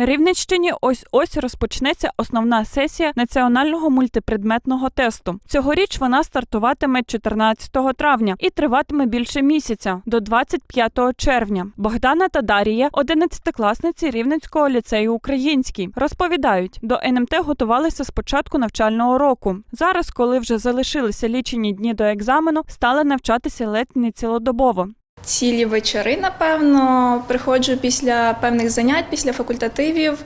На Рівненщині ось ось розпочнеться основна сесія національного мультипредметного тесту. Цьогоріч вона стартуватиме 14 травня і триватиме більше місяця до 25 червня. Богдана та Дарія, 11-класниці Рівненського ліцею Український, розповідають, до НМТ готувалися з початку навчального року. Зараз, коли вже залишилися лічені дні до екзамену, стали навчатися ледь не цілодобово. Цілі вечори, напевно, приходжу після певних занять, після факультативів,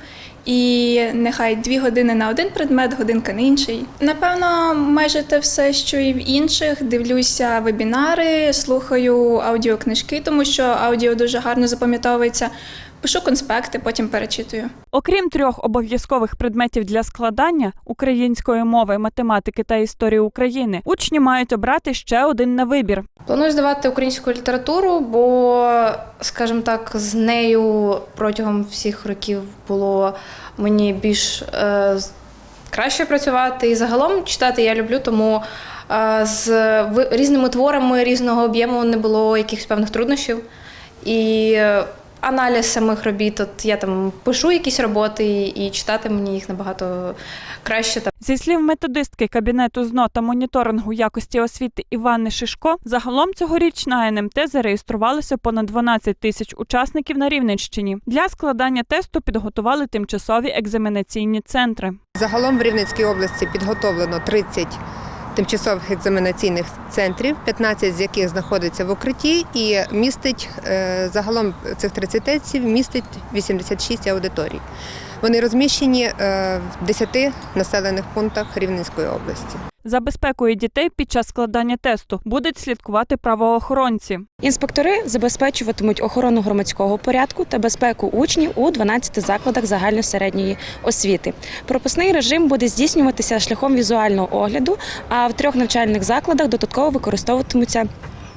і нехай дві години на один предмет, годинка на інший. Напевно, майже те все, що і в інших. Дивлюся вебінари, слухаю аудіокнижки, тому що аудіо дуже гарно запам'ятовується. Пишу конспекти, потім перечитую. Окрім трьох обов'язкових предметів для складання української мови, математики та історії України, учні мають обрати ще один на вибір. Планую здавати українську літературу, бо, скажімо так, з нею протягом всіх років було мені більш е, краще працювати. І загалом читати я люблю, тому е, з різними творами різного об'єму не було якихось певних труднощів. І е, аналіз самих робіт, от я там пишу якісь роботи, і, читати мені їх набагато краще. Там. Зі слів методистки кабінету ЗНО та моніторингу якості освіти Івани Шишко, загалом цьогоріч на НМТ зареєструвалося понад 12 тисяч учасників на Рівненщині. Для складання тесту підготували тимчасові екзаменаційні центри. Загалом в Рівненській області підготовлено 30 тимчасових екзаменаційних центрів, 15 з яких знаходяться в укритті, і містить е, загалом цих 30 тестів містить 86 аудиторій. Вони розміщені е, в 10 населених пунктах Рівненської області. За безпекою дітей під час складання тесту будуть слідкувати правоохоронці. Інспектори забезпечуватимуть охорону громадського порядку та безпеку учнів у 12 закладах загальносередньої освіти. Пропускний режим буде здійснюватися шляхом візуального огляду, а в трьох навчальних закладах додатково використовуватимуться.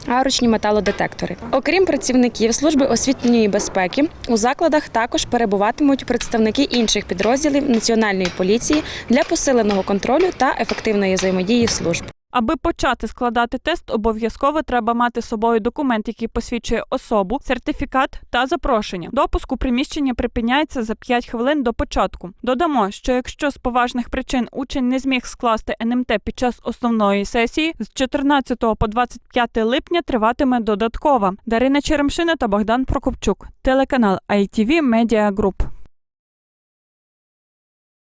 Аручні металодетектори. Окрім працівників служби освітньої безпеки, у закладах також перебуватимуть представники інших підрозділів національної поліції для посиленого контролю та ефективної взаємодії служб. Аби почати складати тест, обов'язково треба мати з собою документ, який посвідчує особу, сертифікат та запрошення. Допуск у приміщення припиняється за 5 хвилин до початку. Додамо, що якщо з поважних причин учень не зміг скласти НМТ під час основної сесії, з 14 по 25 липня триватиме додаткова. Дарина Черемшина та Богдан Прокопчук, телеканал ITV Media Group.